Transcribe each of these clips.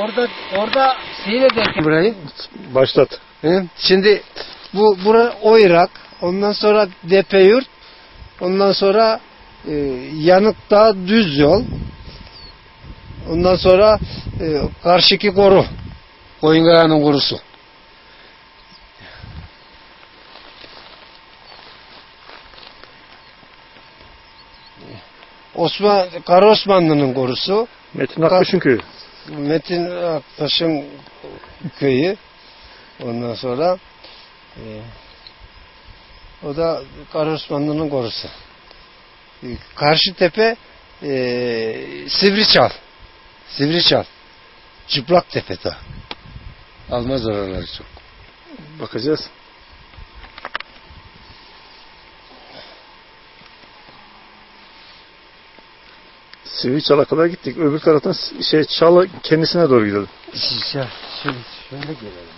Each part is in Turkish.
orada orada seyrederken burayı. Başlat. Şimdi bu bura Oyrak, ondan sonra Depeyurt, ondan sonra e, Yanıkdağ düz yol. Ondan sonra e, karşıki koru. Koyunkaya'nın korusu. Osman Kara Osmanlı'nın korusu. Metin Akbaş'ın köyü. Metin Aktaş'ın köyü. Ondan sonra e, o da Kara Osmanlı'nın korusu. E, Karşı tepe e, Sivriçal. Sivriçal. Çıplak tepe da. Almaz oraları çok. Bakacağız. Sivriçal'a kadar gittik. Öbür taraftan şey Çağla kendisine doğru gidelim. Şöyle, şöyle, şöyle gelelim.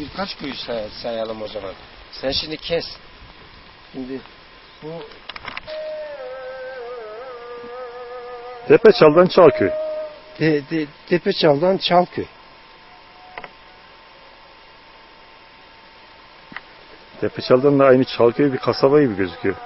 Birkaç köy say- sayalım o zaman. Sen şimdi kes. Şimdi bu Tepeçal'dan Çalköy. de, de, Tepeçal'dan Çalköy. Tepeçal'dan da aynı Çalköy bir kasaba gibi gözüküyor.